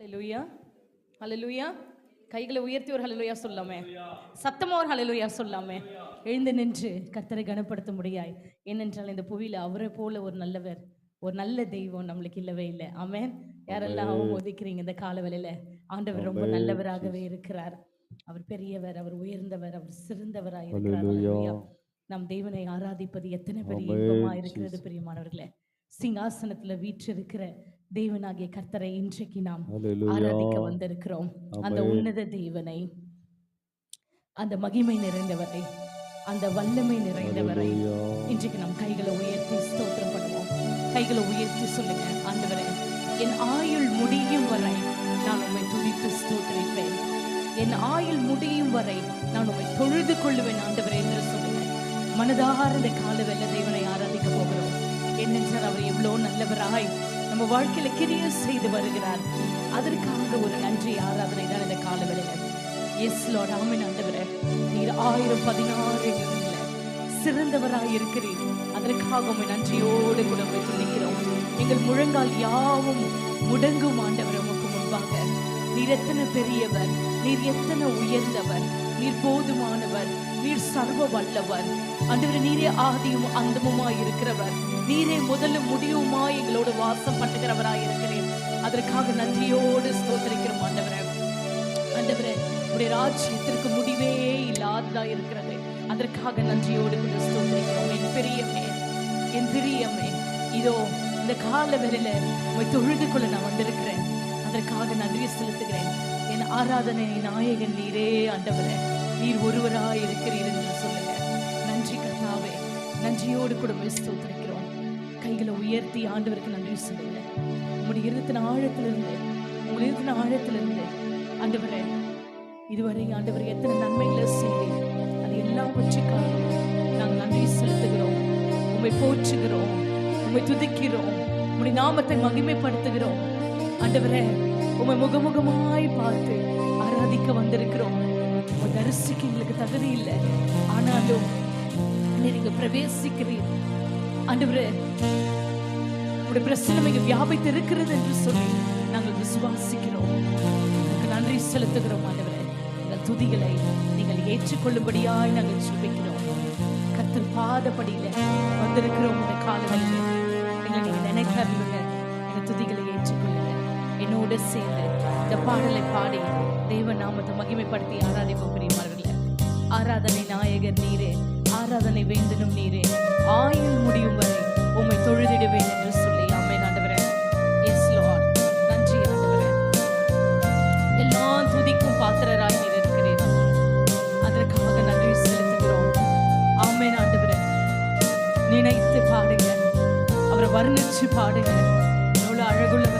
ஹalleluya ஹalleluya கைகளை உயர்த்தி ஒரு ஹalleluya சொல்லாமே. சத்தமா ஒரு ஹalleluya சொல்லாமே. எழுந்து நின்று கர்த்தரை கனப்படுத்த முடியாய் ஏனென்றால் இந்த புவியில அவரை போல ஒரு நல்லவர் ஒரு நல்ல தெய்வம் நம்மளுக்கு இல்லவே இல்லை. ஆமென். யாரெல்லாம் ஒதுக்கிறீங்க இந்த கால ஆண்டவர் ரொம்ப நல்லவராகவே இருக்கிறார். அவர் பெரியவர் அவர் உயர்ந்தவர் அவர் சிறந்தவராய் இருக்கிறார். நம் தேவனை ஆராதிப்பது எத்தனை பெரிய இன்பமா இருக்கிறது பிரியமானவர்களே. சிங்காசனத்துல வீற்றிருக்கிற தேவனாகிய கர்த்தரை இன்றைக்கு நாம். ஆராதிக்க வந்திருக்கிறோம். அந்த உன்னத தேவனை அந்த மகிமை நிறைந்தவரை அந்த வல்லமை நிறைந்தவரை. இன்றைக்கு நம் கைகளை உயர்த்தி ஸ்தோத்திரம் பண்ணுவோம். கைகளை உயர்த்தி சொல்லுங்க ஆண்டவரே என் ஆயுள் முடியும் வரை நான் உம்மை துதித்து ஸ்தோத்திரிப்பேன். என் ஆயுள் முடியும் வரை நான் உம்மை தொழுது கொள்ளுவேன் ஆண்டவரே என்று சொல்லுங்க. கால வெள்ள தேவனை ஆராதிக்க போகிறோம். என்னென்றால் அவர் எவ்வளோ நல்லவராய் நம்ம வாழ்க்கையில கிரிய செய்து வருகிறார். அதற்காக ஒரு நன்றி ஆராதனை தான் இந்த கால வேளையில எஸ் லார்ட் ஆமின் ஆண்டவரே. நீர் ஆயிரம் பதினாறு சிறந்தவராய் இருக்கிறீர். அதற்காக உம்மை நன்றியோடு கூட உம்மை எங்கள் முழங்கால் யாவும் முடங்கும் ஆண்டவர் உமக்கு முன்பாக. நீர் எத்தனை பெரியவர் நீர் எத்தனை உயர்ந்தவர் நீர் போதுமானவர் நீர் சர்வ வல்லவர். ஆண்டவர் நீரே ஆதியும் அந்தமுமாய் இருக்கிறவர். நீரே முதல்ல முடியுமா எங்களோட வாசம் பண்ணுகிறவராய் இருக்கிறேன். அதற்காக நன்றியோடு ஸ்தோத்தரிக்கிறோம் ஆண்டவரே. ஆண்டவரே உடைய ராஜ்யத்திற்கு முடிவே இல்லாததா இருக்கிறது. அதற்காக நன்றியோடு ஸ்தோத்தரிக்கிறோம். என் பெரியமே என் பிரியமே இதோ இந்த கால வேளையில உம்மை தொழுது கொள்ள நான் வந்திருக்கிறேன். அதற்காக நன்றி செலுத்துகிறேன். என் ஆராதனை நாயகன் நீரே ஆண்டவரே. நீர் ஒருவராய் இருக்கிறீர் என்று சொல்லுங்க நன்றியோடு கூட உம்மை ஸ்தோத்திரிக்கிறோம். கைகளை உயர்த்தி ஆண்டவருக்கு நன்றி சொல்லுங்க உங்களுடைய இருத்தின ஆழத்திலிருந்து உங்களுடைய இருத்தின ஆழத்திலிருந்து ஆண்டவரே இதுவரை ஆண்டவர் எத்தனை நன்மைகளை செய்தீர். அது எல்லாம் பற்றி நாங்கள் நன்றி செலுத்துகிறோம். உண்மை போற்றுகிறோம் உம்மை துதிக்கிறோம் உங்களுடைய நாமத்தை மகிமைப்படுத்துகிறோம். ஆண்டவரே உண்மை முகமுகமாய் பார்த்து ஆராதிக்க வந்திருக்கிறோம். உம்மை தரிசிக்க எங்களுக்கு தகுதி இல்லை. ஆனாலும் உள்ளே நீங்க பிரவேசிக்கிறீர். ஆண்டவரே உடைய பிரசனம் இங்க வியாபித்து இருக்கிறது என்று சொல்லி நாங்கள் விசுவாசிக்கிறோம். நன்றி செலுத்துகிறோம் ஆண்டவரே. எங்கள் துதிகளை நீங்கள் ஏற்றுக்கொள்ளும்படியாய் நாங்கள் சுபிக்கிறோம் கத்தர் பாதப்படியில வந்திருக்கிறோம் இந்த காலவெளியில் எங்களை நீங்க நினைக்கிறீங்க எங்கள் துதிகளை ஏற்றுக்கொள்ளுங்க. என்னோடு சேர்ந்து இந்த பாடலை பாடி தேவ நாமத்தை மகிமைப்படுத்தி ஆராதிப்போம் பிரியமானவர்களே. ஆராதனை நாயகர் நீரே. ஆராதனை வேந்தனும் நீரே. ஆயுள் முடியும் வரை உம்மை தொழுதிடுவேன் என்று சொல்லி. அம்மை ஆண்டவரே. எஸ் லார்ட் நன்றி ஆண்டவரே. எல்லா துதிக்கும் பாத்திரராய் நீர் இருக்கிறேன் அதற்காக நன்றி செலுத்துகிறோம். ஆமென் ஆண்டவரே. நினைத்து பாடுங்க அவரை வர்ணிச்சு பாடுங்க எவ்வளவு அழகுள்ளவர்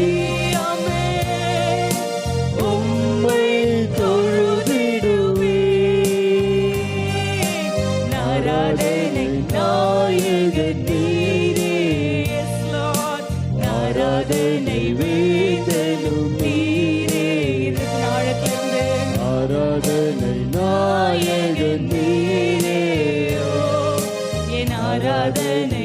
ஆராதனை நாயகன் நீரே என் ஆராதனை